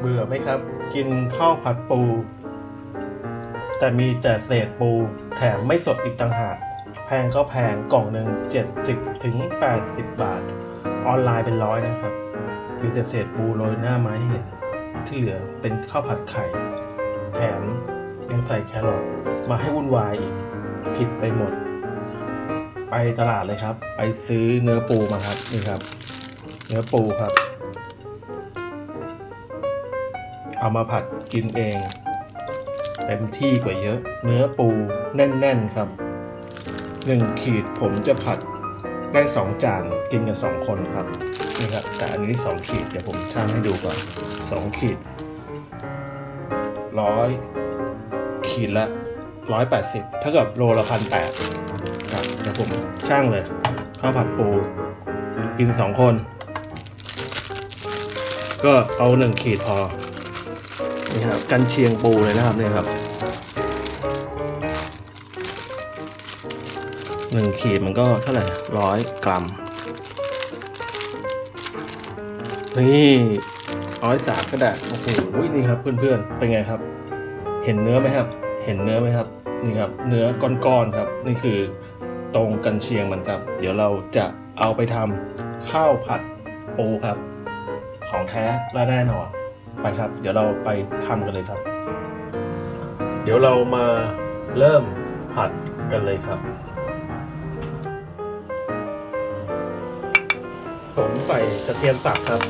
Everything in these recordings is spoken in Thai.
เบื่อไหมครับ กินข้าวผัดปู แต่มีแต่เศษปูแถมไม่สดอีกต่างหาก แพงก็แพงกล่องหนึ่ง70ถึง80 บาท ออนไลน์เป็นร้อยนะครับมีแต่เศษปูโรยหน้าไม้เห็นที่เหลือเป็นข้าวผัดไข่ แถมยังใส่แครอทมาให้วุ่นวายอีกผิดไปหมด ไปตลาดเลยครับ ไปซื้อเนื้อปูมาครับนี่ครับ เนื้อปูครับ เอามาผัดกินเองเต็มที่กว่าเยอะ เนื้อปูแน่น ๆครับหนึ่งขีดผมจะผัดได้สองจานกินกันสองคนครับนี่ครับแต่อันนี้สองขีดเดี๋ยวผมชั่งให้ดูก่อนสองขีดร้อยขีดละร้อยแปดสิบถ้ากับโลละพันแปดครับเดี๋ยวผมช่างเลยข้าวผัดปูกินสองคน ก็เอาหนึ่งขีดพอ นี่ครับกันเชียงปูเลยนะครับเนี่ยครับหนึ่งขีดมันก็เท่าไหร่ร้อยกรัมนี่ร้อยสามก็ได้โอ้โหนี่ครับเพื่อนๆเป็นไงครับ เห็นเนื้อไหมครับ เห็นเนื้อไหมครับนี่ครับ เนื้อก้อนๆครับ นี่คือตรงกันเชียงมันครับ เดี๋ยวเราจะเอาไปทำข้าวผัดปูครับ ของแท้และแน่นอน ไปครับ เดี๋ยวเราไปทำกันเลยครับ เดี๋ยวเรามาเริ่มผัดกันเลยครับ ผมใส่กระเทียมสับครับ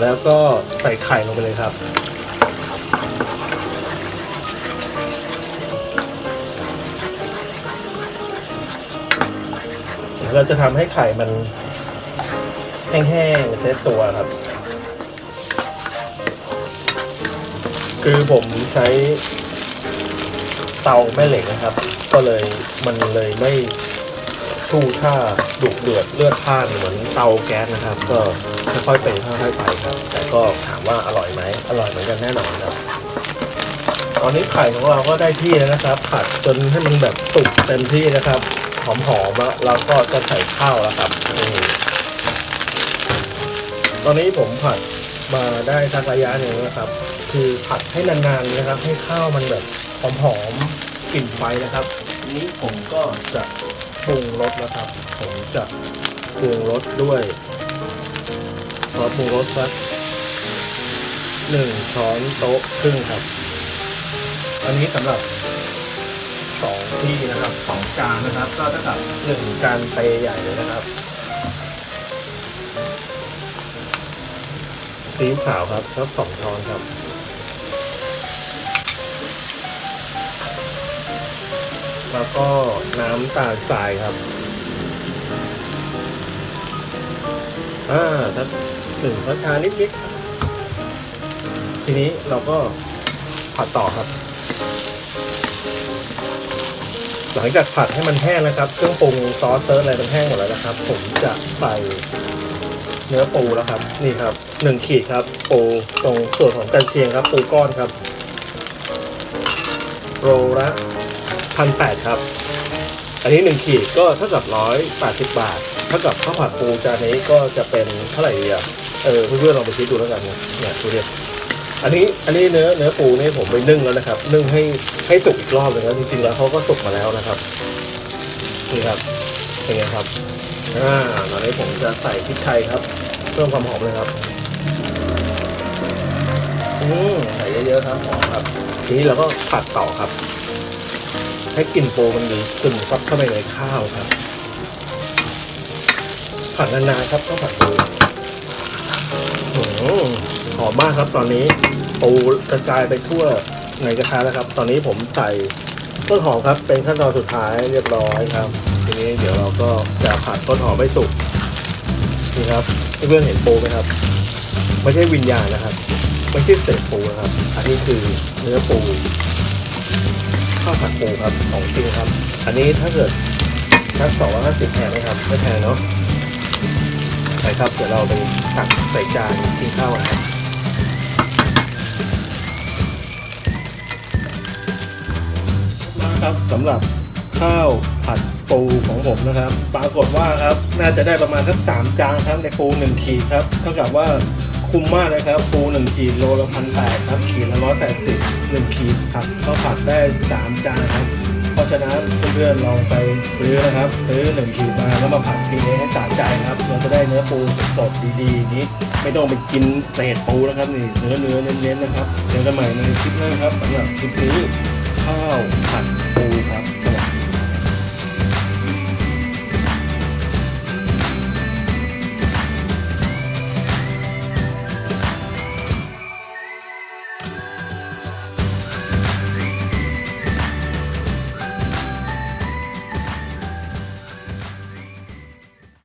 แล้วก็ใส่ไข่ลงไปเลยครับ เราจะทำให้ไข่มันแห้งๆเซตตัวครับ คือผมใช้เตาแม่เหล็กนะครับ ก็เลยมันเลยไม่ชู่ท่าดุเดือดเลือดพล่านเหมือนเตาแก๊สนะครับ ก็ค่อยๆเป็นค่อยๆไปครับ แต่ก็ถามว่าอร่อยไหมอร่อยเหมือนกันแน่นอนครับ ตอนนี้ไข่ของเราก็ได้ที่แล้วนะครับ ผัดจนให้มันแบบสุกเต็มที่นะครับ หอมๆแล้วเราก็จะใส่ข้าวแล้วครับตอนนี้ผมผัดมาได้สักระยะหนึ่งนะครับ คือผัดให้นานๆนะครับ ให้ข้าวมันแบบหอมๆกลิ่นไฟนะครับนี้ผมก็จะปรุงรสนะครับ ผมจะปรุงรสด้วยซอสปรุงรสสักหนึ่งช้อนโต๊ะครึ่งครับ อันนี้สำหรับ สองที่นะครับสองจานนะครับ ก็เท่ากับหนึ่งจานเตใหญ่เลยนะครับซีอิ๊วขาวครับสักสองช้อนครับแล้วก็น้ำตาลทรายครับ อ่าถ้าหนึ่งช้อนชานิดๆทีนี้เราก็ผัดต่อครับ หลังจากผัดให้มันแห้งนะครับ เครื่องปรุงซอสเติร์ดอะไรมันแห้งหมดแล้วนะครับ ผมจะใส่เนื้อปูแล้วครับ นี่ครับหนึ่งขีดครับ ปูตรงส่วนของกันเชียงครับ ปูก้อนครับโรละพันแปดครับ อันนี้หนึ่งขีดก็เท่ากับร้อยแปดสิบบาท เท่ากับข้าวผัดปูจานนี้ก็จะเป็นเท่าไหร่อะเออเพื่อนๆลองไปคิดดูแล้วกันนะเนี่ยดูดิ อันนี้อันนี้เนื้อเนื้อปูนี่ผมไปนึ่งแล้วนะครับ นึ่งให้ให้สุกอีกรอบหนึงแล้วจริงๆแล้วเขาก็สุกมาแล้วนะครับนี่ครับเป็นไงครับอ่าตอนนี้ผมจะใส่พริกไทยครับเพิ่มความหอมเลยครับอืมใส่เยอะๆครับหอมครับ ทีนี้เราก็ผัดต่อครับ ให้กลิ่นปูมันดีซึมซับเข้าไปในข้าวครับผัดนานๆครับต้องผัดปูอืม หอมมากครับ ตอนนี้ปูกระจายไปทั่วในกระทะแล้วครับ ตอนนี้ผมใส่ต้นหอมครับ เป็นขั้นตอนสุดท้ายเรียบร้อยครับ ทีนี้เดี๋ยวเราก็จะผัดต้นหอมให้สุกนี่ครับเพื่อนเห็นปูไหมครับ ไม่ใช่วิญญาณนะครับ ไม่ใช่เศษปูนะครับ อันนี้คือเนื้อปูข้าวผัดปูครับของจริงครับ อันนี้ถ้าเกิดทักสองร้อยห้าสิบแพงไหมครับไม่แพงเนาะไปครับเดี๋ยวเราไปตักใส่จานกินข้าวกันครับ ครับสำหรับข้าวผัดปูของผมนะครับ ปรากฏว่าครับน่าจะได้ประมาณสักสามจานครับในปูหนึ่งขีดครับเท่ากับว่าคุ้มมากนะครับ ปูหนึ่งขีดโลละพันแปดครับขีดละร้อยแปดสิบหนึ่งขีดผัดข้าวผัดได้สามจานครับ เพราะฉะนั้นเพื่อนๆลองไปซื้อนะครับ ซื้อหนึ่งขีดมาแล้วมาผัดทีนี้ให้สะใจครับเราจะได้เนื้อปูสดดีๆนี้ ไม่ต้องไปกินเศษปูนะครับนี่เนื้อเนื้อเน้นๆนะครับเจอกันใหม่ในคลิปหน้าครับสำหรับคลิปนี้ ข้าวผัดปูครับสวัสดี